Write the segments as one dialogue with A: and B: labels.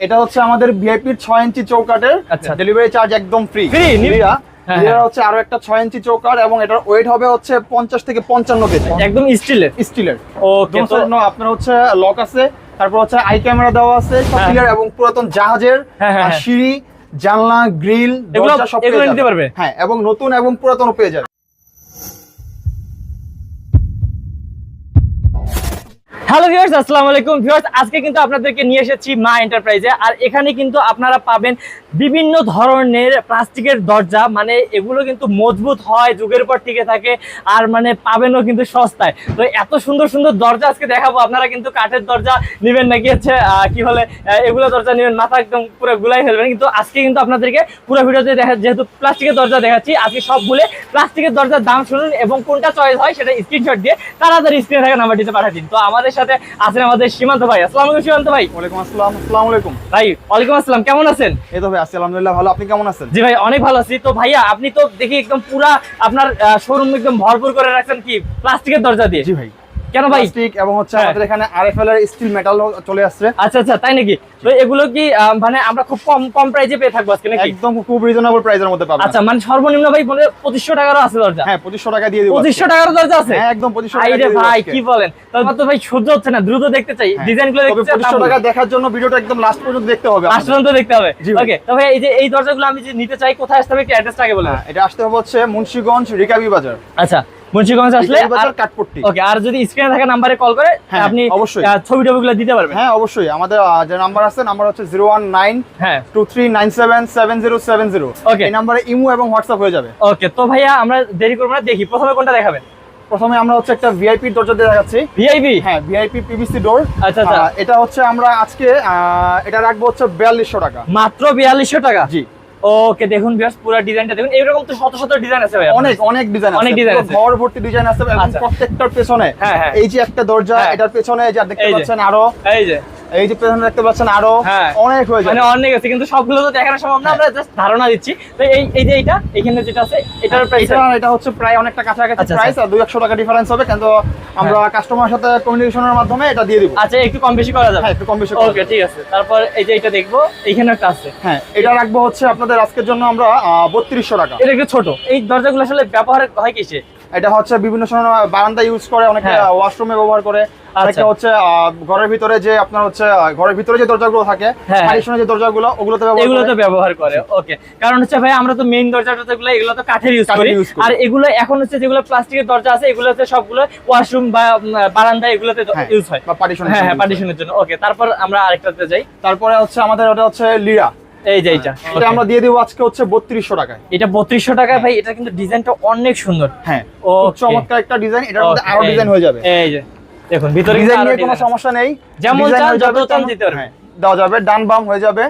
A: এটা হচ্ছে আমাদের ভিআইপির ছয় ইঞ্চি চৌকাটের
B: আচ্ছা।
A: ডেলিভারি চার্জ একদম ফ্রি? লিরা
B: হ্যাঁ, হ্যাঁ।
A: হচ্ছে আরও একটা ছয় ইঞ্চি চৌকাট এবং এটার ওয়েট হবে হচ্ছে পঞ্চাশ থেকে পঞ্চান্ন কেজি
B: একদম স্টিলের
A: স্টিলের আপনার হচ্ছে লক আছে তারপর হচ্ছে আই ক্যামেরা দেওয়া আছে
B: হ্যাঁ।
A: এবং পুরাতন জাহাজের
B: হ্যাঁ, হ্যাঁ, হ্যাঁ।
A: সিঁড়ি জানলা গ্রিল
B: এগুলো-
A: সব
B: এগুলো নিতে পারবে?
A: হ্যাঁ এবং নতুন এবং পুরাতন পেয়ে যাবে
B: হ্যালো ভিউয়ার্স আসসালামু আলাইকুম। ভিউয়ার্স আজকে কিন্তু আপনাদেরকে নিয়ে এসেছি মা এন্টারপ্রাইজে আর এখানে কিন্তু আপনারা পাবেন বিভিন্ন ধরনের প্লাস্টিকের দরজা। মানে এগুলো কিন্তু মজবুত হয়, যুগের পর টিকে থাকে, আর মানে পাবেনও কিন্তু সস্তায়। তো এত সুন্দর সুন্দর দরজা আজকে দেখাবো। আপনারা কিন্তু কাঠের দরজা নেবেন নাকি হচ্ছে কি বলে এগুলো দরজা নেবেন, মাথা একদম পুরো গুলাই ফেলবেন। কিন্তু আজকে কিন্তু আপনাদেরকে পুরো ভিডিওতে দেখা, যেহেতু প্লাস্টিকের দরজা দেখাচ্ছি, আজকে সব ভুলে প্লাস্টিকের দরজার দাম শুনুন এবং কোনটা চয়েস হয় সেটা স্ক্রিনশট দিয়ে তাড়াতাড়ি স্ক্রিনে থাকা নাম্বারটিতে দিন। তো আমাদের সাথে আছেন আমাদের সীমান্ত ভাই। আসসালাম আলাইকুম সীমান্ত ভাই।
A: ওয়ালাইকুম আসসালাম আসসালামু আলাইকুম।
B: ভাই ওয়ালাইকুম আসসালাম কেমন আছেন?
A: এই তো ভাই আছি আলহামদুলিল্লাহ ভালো। আপনি কেমন আছেন?
B: জি ভাই অনেক ভালো আছি। তো ভাইয়া আপনি তো দেখি একদম পুরা আপনার শোরুম একদম ভরপুর করে রাখছেন কি? প্লাস্টিকের দরজা দিয়ে।
A: জি ভাই।
B: কেন ভাই?
A: প্লাস্টিক এবং হচ্ছে
B: হ্যাঁ।
A: আমাদের এখানে আরএফএল এর স্টিল মেটাল চলে আসছে।
B: আচ্ছা আচ্ছা তাই নাকি? তো এগুলো কি মানে আমরা খুব কম কম প্রাইসে পেয়ে থাকব আজকে নাকি?
A: একদম খুব রিজনেবল প্রাইসের মধ্যে পাবেন
B: আচ্ছা মানে সর্বনিম্ন ভাই মানে পঁচিশশো টাকারও আছে দরজা?
A: হ্যাঁ পঁচিশশো টাকা দিয়ে দিব
B: পঁচিশশো
A: আজকে।
B: টাকারও দরজা আছে?
A: হ্যাঁ একদম পঁচিশশো টাকা
B: আইরে ভাই কি বলেন? তো ভাই সহ্য হচ্ছে না দ্রুত দেখতে চাই।
A: হ্যাঁ।
B: ডিজাইনগুলো
A: তবে
B: দেখতে
A: পঁচিশশো টাকা দেখার জন্য ভিডিওটা একদম লাস্ট পর্যন্ত দেখতে হবে
B: লাস্ট পর্যন্ত দেখতে হবে। ওকে তো ভাই এই যে এই দরজাগুলো আমি যে নিতে চাই কোথায় আসতে হবে একটু অ্যাড্রেসটা আগে বলে
A: হ্যাঁ, এটা আসতে হবে হচ্ছে মুন্সিগঞ্জ রিকাবি বাজার।
B: আচ্ছা মুন্সিগঞ্জ আসলে
A: কাঠপট্টি।
B: ওকে আর যদি স্ক্রিনে থাকা নাম্বারে কল করে
A: হ্যাঁ,
B: আপনি
A: অবশ্যই।
B: ছবি টবিগুলো দিতে পারবেন।
A: হ্যাঁ অবশ্যই। আমাদের যে নাম্বার আছে নাম্বার হচ্ছে জিরো ওয়ান নাইন
B: হ্যাঁ
A: two three nine seven seven zero seven zero
B: Okay.
A: এই নাম্বারে ইমো এবং হোয়াটসঅ্যাপ হয়ে যাবে।
B: ওকে তো ভাইয়া আমরা দেরি করব না দেখি প্রথমে কোনটা দেখাবেন।
A: প্রথমে আমরা হচ্ছে একটা ভিআইপি দরজা দিয়ে দেখাচ্ছি।
B: ভিআইপি
A: হ্যাঁ ভিআইপি পিভিসি ডোর
B: আচ্ছা, আচ্ছা।
A: এটা হচ্ছে আমরা আজকে এটা রাখব হচ্ছে বিয়াল্লিশশো টাকা।
B: মাত্র বিয়াল্লিশশো টাকা?
A: জি।
B: ওকে দেখুন বিয়াস পুরো ডিজাইনটা দেখুন এরকম তো শত শত ডিজাইন আছে ভাই
A: অনেক অনেক ডিজাইন আছে
B: অনেক
A: ডিজাইন
B: আছে।
A: ঘর ভর্তি ডিজাইন আছে এবং
B: আচ্ছা।
A: প্রত্যেকটার পেছনে
B: হ্যাঁ, হ্যাঁ।
A: এই যে একটা দরজা
B: হ্যাঁ।
A: এটার পেছনে যা দেখতে পাচ্ছেন আরও
B: এই যে
A: এই যে পেছনে দেখতে পাচ্ছেন আরও
B: হ্যাঁ।
A: অনেক হয়ে যায়।
B: মানে অনেক আছে কিন্তু সবগুলো তো দেখানো সম্ভব না আমরা জাস্ট ধারণা দিচ্ছি। তো এই এই যে এইটা এখানে যেটা আছে এটার প্রাইস
A: এটা এটা হচ্ছে প্রায় অনেকটা কাছাকাছি
B: আচ্ছা,
A: প্রাইস আর দুই একশো টাকা ডিফারেন্স হবে কিন্তু আমরা কাস্টমারের সাথে কমিউনিকেশনের মাধ্যমে এটা দিয়ে দিব।
B: আচ্ছা একটু কম বেশি করা যাবে?
A: হ্যাঁ একটু কম বেশি
B: ওকে ঠিক আছে। তারপর এই যে এটা দেখব এখানে একটা আছে।
A: হ্যাঁ এটা রাখব হচ্ছে আপনাদের আজকের জন্য আমরা বত্রিশশো টাকা।
B: এটা একটু ছোট। এই দরজাগুলো আসলে ব্যবহার হয় কিসে?
A: এটা হচ্ছে বিভিন্ন সময় বারান্দা ইউজ করে অনেকে
B: হ্যাঁ।
A: ওয়াশরুমে ব্যবহার করে। অনেকে
B: আচ্ছা।
A: হচ্ছে ঘরের ভিতরে যে আপনার হচ্ছে ঘরের ভিতরে যে দরজাগুলো থাকে
B: হ্যাঁ।
A: পারিশনের যে দরজাগুলো ওগুলোতে ব্যবহার
B: তো ব্যবহার করে ওকে কারণ হচ্ছে ভাই আমরা তো মেইন দরজা টরজাগুলো এগুলো তো কাঠের ইউজ করি। আর এগুলো এখন হচ্ছে যেগুলো প্লাস্টিকের দরজা আছে এগুলো হচ্ছে সবগুলো ওয়াশরুম বা বারান্দা এগুলোতে
A: হ্যাঁ,
B: ইউজ হয়।
A: বা
B: হ্যাঁ হ্যাঁ পার্টিশনের জন্য। ওকে তারপর আমরা আরেকটাতে যাই।
A: তারপরে হচ্ছে আমাদের ওটা হচ্ছে লিরা
B: এই যে এইটা
A: এটা আমরা দিয়ে দিব আজকে হচ্ছে বত্রিশশো টাকায়।
B: এটা বত্রিশশো টাকা ভাই এটা কিন্তু ডিজাইনটা অনেক সুন্দর।
A: হ্যাঁ
B: Okay.
A: চমৎকার একটা ডিজাইন এটার মধ্যে
B: আরও
A: ডিজাইন হয়ে যাবে।
B: এই যে দেখুন ভিতরে
A: ডিজাইন নিয়ে কোনো সমস্যা নেই।
B: যেমন চান যত চান দিতে পারবেন।
A: হ্যাঁ, দেওয়া যাবে ডান বাম হয়ে যাবে।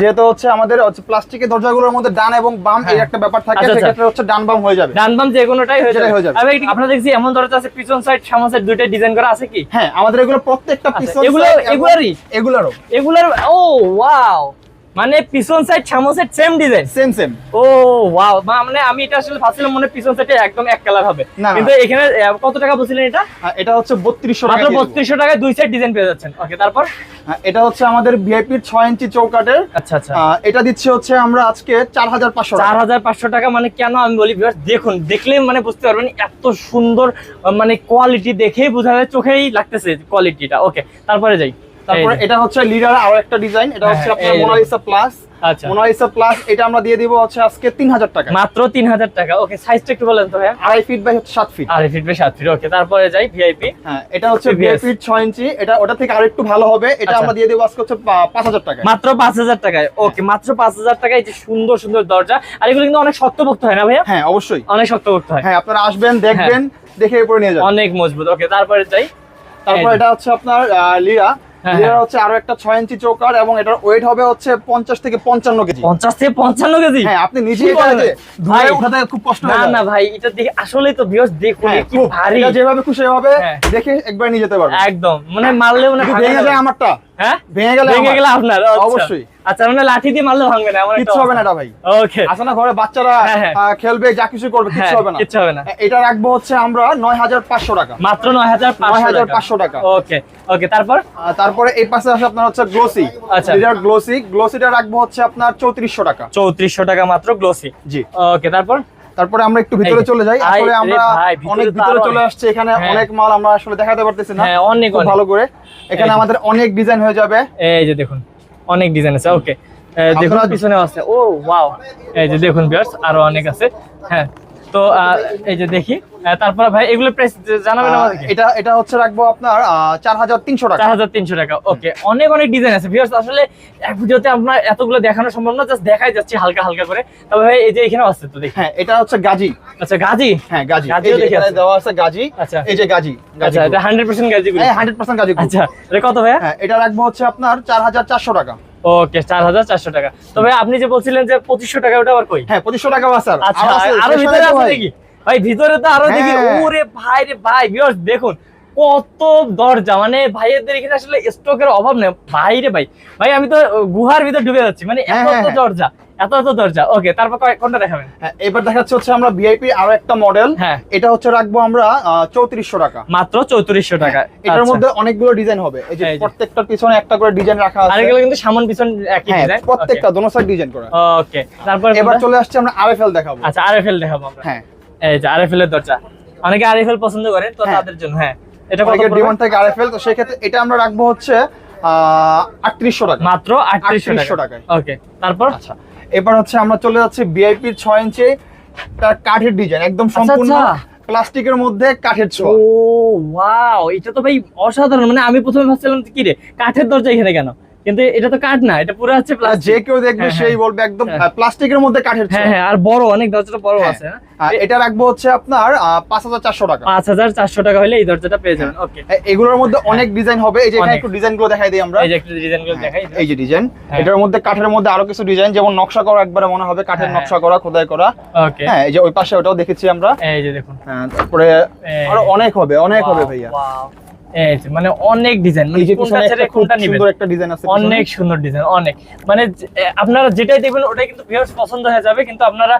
A: যেহেতু হচ্ছে আমাদের প্লাস্টিকের দরজাগুলোর মধ্যে ডান এবং বাম এই
B: হ্যাঁ।
A: একটা ব্যাপার থাকে
B: আচ্ছা, আচ্ছা।
A: সেক্ষেত্রে হচ্ছে ডান বাম হয়ে যাবে।
B: ডান বাম যে কোনোটাই হয়ে যাবে।
A: হয়ে যাবে।
B: আপনারা দেখছি এমন দরজা আছে? পিছন সাইড সামন সাইড দুইটা ডিজাইন করা আছে কি?
A: হ্যাঁ আমাদের এগুলো প্রত্যেকটা
B: আচ্ছা,
A: পিছন
B: এগুলো- এগুলারই?
A: এগুলারও।
B: এগুলার ও ওয়াও মানে পিছন সাইড সামন side same design
A: same same
B: ও ওয়াও মানে আমি এটা আসলে ভাবছিলাম মনে পিছন সাইডে একদম এক কালার হবে। কিন্তু এখানে কত টাকা বলছিলেন এটা?
A: এটা হচ্ছে বত্রিশশো টাকা
B: মাত্র
A: দিয়ে দেবো।
B: বত্রিশশো টাকায় দুই সাইড ডিজাইন পেয়ে যাচ্ছেন। ওকে তারপর?
A: হ্যাঁ, এটা হচ্ছে আমাদের ভিআইপির ছয় ইঞ্চি চৌকাটের।
B: আচ্ছা আচ্ছা।
A: এটা দিচ্ছে হচ্ছে আমরা আজকে চার হাজার পাঁচশো
B: চার হাজার পাঁচশো টাকা মানে কেন আমি বলি viewers, দেখুন দেখলে মানে বুঝতে পারবেন এত সুন্দর মানে কোয়ালিটি দেখেই বোঝা যায় চোখেই লাগতেছে কোয়ালিটিটা ওকে তারপরে যাই।
A: তারপরে এটা হচ্ছে লিডার আরও একটা ডিজাইন এটা হচ্ছে
B: হ্যাঁ,
A: আপনার মোনালিসা প্লাস
B: আচ্ছা।
A: মোনালিসা প্লাস এটা আমরা দিয়ে দিব হচ্ছে আজকে তিন হাজার টাকা।
B: মাত্র তিন হাজার টাকা। ওকে সাইজটা একটু বলেন তো
A: আড়াই ফিট বাই হচ্ছে ফিট
B: আড়াই ফিট বাই সাত ফিট ওকে তারপরে যাই ভিআইপি
A: হ্যাঁ এটা হচ্ছে
B: PVS
A: ভিআইপির ইঞ্চি এটা ওটা থেকে আরেকটু ভালো হবে। এটা
B: আচ্ছা।
A: আমরা দিয়ে দেবো আজকে হচ্ছে পা- পাঁচ হাজার টাকা
B: মাত্র পাঁচ হাজার টাকায়। ওকে মাত্র পাঁচ হাজার টাকায় যে সুন্দর সুন্দর দরজা। আর এগুলো কিন্তু অনেক শক্তপোক্ত হয় না ভাইয়া?
A: হ্যাঁ অবশ্যই।
B: অনেক শক্তপোক্ত হয়।
A: হ্যাঁ আপনারা আসবেন দেখবেন দেখে এরপরে নিয়ে যাবেন।
B: অনেক মজবুত। ওকে তারপরে যাই।
A: তারপর এটা হচ্ছে আপনার লিরা
B: হ্যাঁ,
A: লিরা
B: হ্যাঁ।
A: হচ্ছে আরও একটা ছয় ইঞ্চি চৌকার এবং এটার ওয়েট হবে হচ্ছে পঞ্চাশ থেকে পঞ্চান্ন কেজি
B: পঞ্চাশ থেকে পঞ্চান্ন কেজি
A: হ্যাঁ আপনি নিজে এটা?
B: ভাই,
A: উঠাতে খুব কষ্ট
B: না না ভাই এটা দেখে আসলেই তো বিয়স দেখুন
A: হ্যাঁ,
B: কি ভারী
A: এটা যেভাবে খুশি হবে
B: হ্যাঁ।
A: দেখে একবার নিয়ে যেতে পারবে
B: একদম মানে মারলে মানে ভেঙে
A: যায় আমারটা
B: হ্যাঁ
A: ভেঙে গেলে
B: ভেঙে। গেলে আপনার আচ্ছা।
A: অবশ্যই।
B: আচ্ছা মানে লাঠি দিয়ে মারলে ভাঙবে না একটা
A: কিচ্ছু হবে না এটা ভাই
B: ওকে
A: না ঘরে বাচ্চারা
B: হ্যাঁ, হ্যাঁ।
A: খেলবে যা কিছু করবে
B: হ্যাঁ
A: কিচ্ছু হবে না।
B: কিচ্ছু হবে না।
A: এটা রাখব হচ্ছে আমরা নয় হাজার পাঁচশো টাকা।
B: মাত্র পাঁচশো
A: 9,500 টাকা।
B: ওকে ওকে তারপর?
A: তারপরে এই পাশে আছে আপনার হচ্ছে গ্লোসি
B: আচ্ছা।
A: গ্লোসি গ্লোসিটা রাখব হচ্ছে আপনার চৌত্রিশশো টাকা।
B: চৌত্রিশশো টাকা মাত্র গ্লোসি
A: জি।
B: ওকে তারপর?
A: তারপরে আমরা একটু ভিতরে চলে যাই। আসলে আমরা অনেক ভিতরে চলে। আসছে এখানে। অনেক মাল আমরা আসলে দেখাতে পারতেছি না।
B: হ্যাঁ অনেক
A: ভালো করে। এখানে আমাদের অনেক ডিজাইন হয়ে যাবে।
B: এই যে দেখুন। অনেক ডিজাইন আছে ওকে দেখুন পিছনে আছে। ও ওয়াও এই যে দেখুন বিয়ার্স আরও অনেক আছে। হ্যাঁ তো আহ, এই যে দেখি। তারপর ভাই এগুলো প্রাইস জানাবেন আমাদেরকে
A: এটা এটা হচ্ছে রাখব আপনার চার হাজার তিনশো টাকা।
B: চার হাজার তিনশো টাকা ওকে অনেক অনেক ডিজাইন আছে। ভিউয়ার্স আসলে এক ভিডিওতে আপনার এতগুলো দেখানো সম্ভব না জাস্ট দেখাই যাচ্ছে হালকা হালকা করে। তবে ভাই এই যে এখানেও আছে তো দেখি।
A: হ্যাঁ এটা হচ্ছে গাজি।
B: আচ্ছা গাজি?
A: হ্যাঁ গাজি।
B: গাজিও দেখে
A: এখানে
B: আছে।
A: দেওয়া আছে গাজি।
B: আচ্ছা।
A: এই যে গাজি গাজি
B: আচ্ছা এটা হান্ড্রেড পার্সেন্ট গাজি
A: হ্যাঁ হান্ড্রেড পার্সেন্ট গাজি
B: আচ্ছা এটা কত ভাই
A: হ্যাঁ এটা রাখব হচ্ছে আপনার চার হাজার চারশো টাকা।
B: ওকে চার হাজার চারশো টাকা। তবে আপনি যে বলছিলেন যে পঁচিশশো টাকা ওটা আবার কই?
A: হ্যাঁ পঁচিশশো টাকা।
B: আচ্ছা
A: আরও
B: ভিতরে আছে দেখি ভাই ভিতরে তো আরও দেখি।
A: হ্যাঁ।
B: ওরে ভাই রে ভাই ভিউয়ার্স দেখুন কত দরজা। মানে ভাইয়ের এখানে আসলে স্টকের অভাব নেই। ভাই রে ভাই ভাই আমি তো গুহার ভিতরে ডুবে যাচ্ছি। মানে এত
A: হ্যাঁ, হ্যাঁ।
B: দরজা। এত এত দরজা। ওকে তারপর কয়- কোনটা দেখাবেন?
A: হ্যাঁ এবার দেখাচ্ছে হচ্ছে আমরা ভিআইপি আরও একটা মডেল
B: হ্যাঁ।
A: এটা হচ্ছে রাখব আমরা চৌত্রিশশো টাকা।
B: মাত্র চৌত্রিশশো টাকা।
A: এটার
B: আচ্ছা।
A: মধ্যে অনেকগুলো ডিজাইন হবে। এই যে প্রত্যেকটার পিছনে একটা করে ডিজাইন রাখা
B: আর
A: আছে
B: এগুলো কিন্তু সামন পিছন একই
A: হ্যাঁ
B: ডিজাইন
A: প্রত্যেকটা দোনো সাইড ডিজাইন করা।
B: ওকে তারপর
A: এবার চলে আসছে আমরা আরএফএল দেখাবো।
B: আচ্ছা আরএফএল দেখাবো আমরা।
A: হ্যাঁ।
B: এই যে আরএফএল এর দরজা। অনেকে আরএফএল পছন্দ করেন তো। তাদের জন্য হ্যাঁ। এটা কত
A: অনেকের
B: পড়বে?
A: ডিমান্ড থাকে আরএফএল তো সেক্ষেত্রে এটা আমরা রাখব হচ্ছে আটত্রিশশো টাকা
B: মাত্র আটত্রিশশো
A: 3800
B: টাকা
A: টাকায়।
B: ওকে তারপর?
A: আচ্ছা এবার হচ্ছে আমরা চলে যাচ্ছি ভিআইপির ছয় ইঞ্চি তার কাঠের ডিজাইন একদম সম্পূর্ণ
B: আচ্ছা।
A: প্লাস্টিকের মধ্যে কাঠের
B: ও
A: ছোঁয়া
B: ওয়াও এটা তো ভাই অসাধারণ। মানে আমি প্রথমে ভাবছিলাম কি রে কাঠের দরজা এখানে কেন? কিন্তু এটা তো কাঠ না এটা পুরো হচ্ছে
A: যে কেউ দেখবে
B: হ্যাঁ,
A: সেই বলবে একদম
B: হ্যাঁ।
A: প্লাস্টিকের মধ্যে কাঠের
B: হ্যাঁ হ্যাঁ আর বড় অনেক দরজাটা বড়
A: হ্যাঁ।
B: আছে হ্যাঁ?
A: এটা রাখব হচ্ছে আপনার পাঁচ হাজার চারশো টাকা।
B: পাঁচ হাজার চারশো টাকা হলে এই দরজাটা পেয়ে যাবেন ওকে।
A: এগুলোর মধ্যে অনেক ডিজাইন হবে। এই যে এখানে একটু ডিজাইনগুলো দেখাই দিই আমরা।
B: এই যে একটু ডিজাইনগুলো
A: হ্যাঁ,
B: দেখাই
A: এই যে ডিজাইন
B: হ্যাঁ।
A: এটার মধ্যে কাঠের মধ্যে আরও কিছু ডিজাইন যেমন নকশা করা একবারে মনে হবে কাঠের
B: হ্যাঁ।
A: নকশা করা খোদাই করা।
B: ওকে।
A: হ্যাঁ এই যে ওই পাশে ওটাও দেখেছি আমরা।
B: এই যে দেখুন।
A: হ্যাঁ, তারপরে আরও অনেক হবে অনেক হবে ভাইয়া।
B: মানে অনেক ডিজাইন মানে কোনটা ছেড়ে
A: একটা
B: কোনটা নিবেন?
A: সুন্দর একটা ডিজাইন আছে
B: অনেক সুন্দর ডিজাইন অনেক। মানে আপনারা যেটাই দেখবেন ওটাই কিন্তু ভিউয়ার্স পছন্দ হয়ে যাবে। কিন্তু আপনারা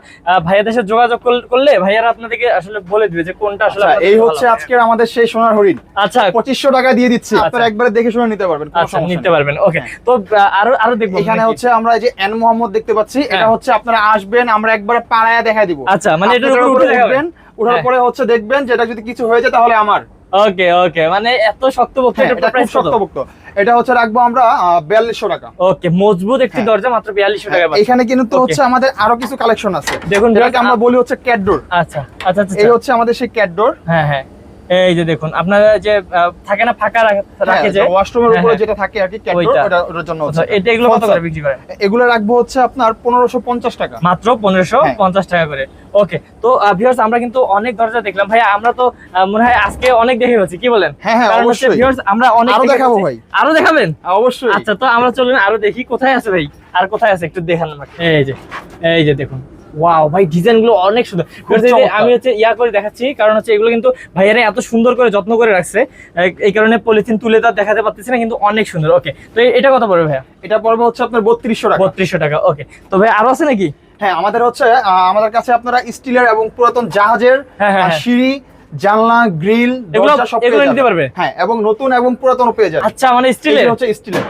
B: ভাইয়াদের সাথে যোগাযোগ করলে ভাইয়ারা আপনাদেরকে আসলে বলে দিবে যে কোনটা আসলে
A: আচ্ছা এই হচ্ছে আজকের আমাদের সেই সোনার হরিণ।
B: আচ্ছা।
A: পঁচিশশো টাকা দিয়ে দিচ্ছি।
B: আচ্ছা।
A: আপনারা একবারে দেখে শুনে নিতে পারবেন
B: আচ্ছা নিতে পারবেন ওকে।
A: হ্যাঁ।
B: তো আরও আরও দেখব
A: এখানে হচ্ছে আমরা এই যে এন মোহাম্মদ দেখতে পাচ্ছি। এটা
B: হ্যাঁ।
A: হচ্ছে আপনারা আসবেন আমরা একবারে পাড়ায় দেখাই দিব।
B: আচ্ছা, মানে এটার উপরে উঠে দেখাবেন?
A: উঠার
B: হ্যাঁ।
A: পরে হচ্ছে দেখবেন যেটা যদি কিছু হয়ে যায় তাহলে আমার।
B: ওকে ওকে মানে এত শক্তপোক্ত
A: হ্যাঁ,
B: এটা প্রাইস
A: শক্তপোক্ত। এটা হচ্ছে রাখব আমরা বিয়াল্লিশশো টাকা।
B: ওকে মজবুত একটি
A: হ্যাঁ।
B: দরজা মাত্র বিয়াল্লিশশো টাকা
A: এখানে কিন্তু হচ্ছে আমাদের আরও কিছু কালেকশন আছে।
B: দেখুন
A: যেটাকে আমরা বলি হচ্ছে ক্যাটডোর
B: আচ্ছা আচ্ছা আচ্ছা
A: এই হচ্ছে আমাদের সেই ক্যাটডোর
B: হ্যাঁ হ্যাঁ। এই যে দেখুন আপনারা যে থাকে না ফাঁকা রাখে যে
A: ওয়াশরুমের
B: হ্যাঁ,
A: উপরে
B: হ্যাঁ।
A: যেটা থাকে আর কি ওটার জন্য
B: আচ্ছা, এটা এগুলো কত করে বিক্রি করেন
A: এগুলো রাখব হচ্ছে আপনার পনেরোশো পঞ্চাশ টাকা।
B: মাত্র পনেরোশো
A: হ্যাঁ।
B: পঞ্চাশ টাকা করে। ওকে তো ভিউয়ার্স আমরা কিন্তু অনেক দরজা দেখলাম। ভাই আমরা তো মনে হয় আজকে অনেক দেখে ফেলছি কি বলেন?
A: হ্যাঁ, হ্যাঁ, অবশ্যই।
B: viewers, আমরা অনেক আরও
A: দেখাবো ভাই।
B: আরও দেখাবেন?
A: হ্যাঁ, অবশ্যই।
B: আচ্ছা তো আমরা চলুন আরও দেখি কোথায় আছে ভাই। আর কোথায় আছে একটু দেখান আমাকে। এই যে এই যে দেখুন। ওয়াও ভাই ডিজাইনগুলো অনেক সুন্দর। আমি হচ্ছে ইয়া করে দেখাচ্ছি কারণ হচ্ছে এগুলো কিন্তু ভাইয়ারা এত সুন্দর করে যত্ন করে রাখছে। এই- কারণে পলিথিন তুলে তার দেখাতে পারতেছি না কিন্তু অনেক সুন্দর। ওকে তো এটা কত পড়বে ভাইয়া?
A: এটা পড়বে হচ্ছে আপনার বত্রিশশো টাকা।
B: বত্রিশশো টাকা ওকে তো ভাই আরও আছে নাকি?
A: হ্যাঁ আমাদের হচ্ছে আহ, আমাদের কাছে আপনারা স্টিলের এবং পুরাতন জাহাজের
B: হ্যাঁ, হ্যাঁ, হ্যাঁ।
A: সিঁড়ি জানলা গ্রিল
B: এগুলো-
A: সব
B: এগুলো নিতে পারবে?
A: হ্যাঁ এবং নতুন এবং পুরাতন পেয়ে যাবে
B: আচ্ছা মানে স্টিলের?
A: হচ্ছে স্টিলের।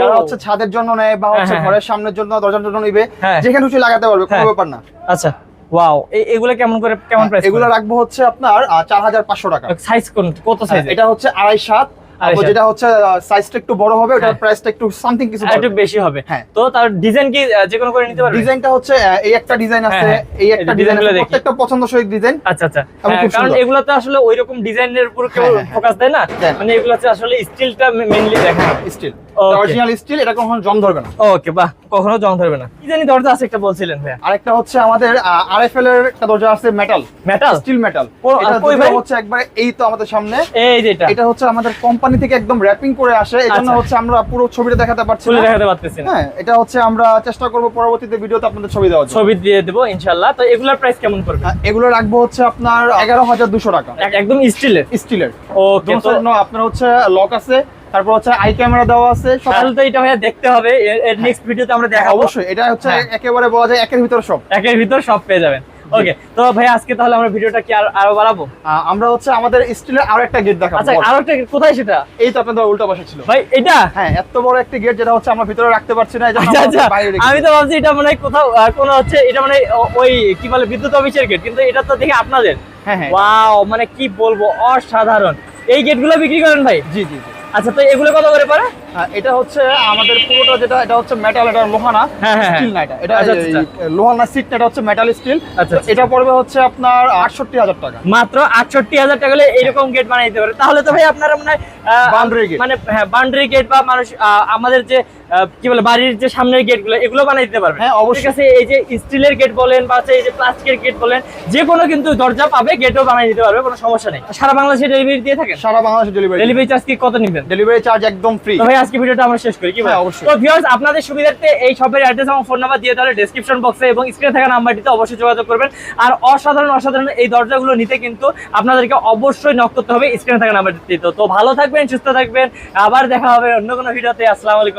A: যারা হচ্ছে ছাদের জন্য নেয় বা হচ্ছে
B: হ্যাঁ, হ্যাঁ।
A: ঘরের সামনের জন্য দরজার জন্য নিবে
B: হ্যাঁ।
A: যেখানে খুশি লাগাতে পারবে কোনো
B: হ্যাঁ।
A: ব্যাপার না
B: আচ্ছা ওয়াও এগুলো কেমন করে কেমন প্রাইস
A: এগুলো রাখব হচ্ছে আপনার চার হাজার পাঁচশো টাকা
B: সাইজ কোন কত সাইজ
A: হ্যাঁ, এটা হচ্ছে আড়াই সাত
B: আড়াই
A: তারপর
B: সাত।
A: যেটা হচ্ছে সাইজটা একটু বড় হবে ওটার
B: হ্যাঁ।
A: প্রাইসটা একটু সামথিং কিছু
B: একটু বেশি হবে
A: হ্যাঁ।
B: তো তার ডিজাইন কি যে কোনো করে নিতে পারবে
A: ডিজাইনটা হচ্ছে এই একটা ডিজাইন আছে
B: হ্যাঁ, হ্যাঁ।
A: এই একটা ডিজাইন
B: দেখি।
A: প্রত্যেকটা পছন্দসই ডিজাইন
B: আচ্ছা আচ্ছা হ্যাঁ, কারণ। এগুলোতে আসলে ওইরকম ডিজাইনের উপর কেউ
A: হ্যাঁ, হ্যাঁ, হ্যাঁ।
B: ফোকাস দেয় না মানে এগুলোতে আসলে স্টিলটা মেইনলি দেখা
A: স্টিল. অরিজিনাল স্টিল এটা কখনো জং ধরবে না।
B: ওকে বাহ কখনো জং ধরবে না। কি জানি দরজা আছে একটা বলছিলেন ভাইয়া।
A: আরেকটা হচ্ছে আমাদের আরএফএল এর একটা দরজা আছে মেটাল
B: মেটাল
A: স্টিল মেটাল এটা
B: ভাই?
A: হচ্ছে একবারে এই তো আমাদের সামনে।
B: এই যে এটা।
A: এটা হচ্ছে আমাদের কোম্পানি থেকে একদম র্যাপিং করে আসে। এজন্য
B: আচ্ছা।
A: হচ্ছে আমরা পুরো ছবিটা দেখাতে পারছি না।
B: দেখাতে পারতেছি না।
A: হ্যাঁ এটা হচ্ছে আমরা চেষ্টা করব পরবর্তীতে ভিডিওতে আপনাদের ছবি দেওয়ার জন্য।
B: ছবি দিয়ে দেবো ইনশাল্লাহ তো এগুলোর প্রাইস কেমন পড়বে?
A: হ্যাঁ, এগুলো রাখব হচ্ছে আপনার এগারো হাজার দুশো টাকা।
B: একদম স্টিলের
A: স্টিলের
B: ওকে তো
A: আপনার হচ্ছে লক আছে। তারপর হচ্ছে আই ক্যামেরা দেওয়া আছে।
B: তাহলে তো এটা ভাইয়া দেখতে হবে। এর- নেক্সট ভিডিওতে আমরা দেখাবো।
A: অবশ্যই এটা হচ্ছে
B: হ্যাঁ।
A: একেবারে বলা যায় একের ভিতর সব।
B: একের ভিতর সব পেয়ে যাবেন। ওকে তো ভাই আজকে তাহলে আমরা ভিডিওটা কি আর- বাড়াবো?
A: আমরা হচ্ছে আমাদের স্টিলের আরও একটা গেট দেখাবো
B: আচ্ছা আরও একটা কোথায় সেটা?
A: এই তো আপনাদের উল্টা পাশে ছিল।
B: ভাই এটা?
A: হ্যাঁ এত বড় একটা গেট যেটা হচ্ছে আমরা ভিতরে রাখতে পারছি না
B: আচ্ছা আচ্ছা। আমি তো ভাবছি এটা মানে কোথাও কোনো হচ্ছে এটা মানে ওই কি বলে বিদ্যুৎ অফিসের গেট কিন্তু এটা তো দেখি আপনাদের।
A: হ্যাঁ হ্যাঁ।
B: ওয়াও মানে কি বলব অসাধারণ। এই গেটগুলো বিক্রি করেন ভাই?
A: জি জি জি।
B: আচ্ছা তো এগুলো কত করে পড়ে?
A: এটা হচ্ছে আমাদের পুরোটা যেটা এটা হচ্ছে মেটাল এটা লোহা না
B: হ্যাঁ, হ্যাঁ,
A: স্টিল না
B: হ্যাঁ।
A: এটা এটা
B: আচ্ছা, আচ্ছা।
A: এই লোহা না সিট এটা হচ্ছে মেটাল স্টিল
B: আচ্ছা, আচ্ছা।
A: এটা পড়বে হচ্ছে আপনার আটষট্টি হাজার টাকা
B: মাত্র আটষট্টি হাজার টাকা হলে এরকম গেট বানিয়ে দিতে পারে তাহলে তো ভাই আপনারা মনে হয়
A: Boundary gate।
B: মানে হ্যাঁ বাউন্ডারি গেট বা মানুষ আমাদের যে কি বলে বাড়ির যে সামনের গেটগুলো এগুলো বানিয়ে দিতে পারবে
A: হ্যাঁ, অবশ্যই।
B: ঠিক আছে এই যে স্টিলের গেট বলেন বা এই যে প্লাস্টিকের গেট বলেন যে কোনো কিন্তু দরজা পাবে গেটও বানিয়ে দিতে পারবে কোনো সমস্যা নেই সারা বাংলাদেশে ডেলিভারি দিয়ে থাকেন
A: সারা বাংলাদেশে ডেলিভারি
B: ডেলিভারি চার্জ কি কত নেবেন
A: ডেলিভারি চার্জ একদম ফ্রি
B: ভাই আজকে ভিডিওটা আমরা শেষ করি কি ভাই
A: হ্যাঁ, অবশ্যই।
B: তো ভিউয়ার্স আপনাদের সুবিধার্থে এই শপের অ্যাড্রেস এবং ফোন নাম্বার দিয়ে তাহলে ডেসক্রিপশন বক্সে এবং স্ক্রিনে থাকা নাম্বারটিতে অবশ্যই যোগাযোগ করবেন। আর অসাধারণ অসাধারণ এই দরজাগুলো নিতে কিন্তু আপনাদেরকে অবশ্যই নক করতে হবে স্ক্রিনে থাকা নাম্বারটিতে তো ভালো থাকবেন সুস্থ থাকবেন আবার দেখা হবে অন্য কোনো ভিডিওতে আসসালামু আলাইকুম।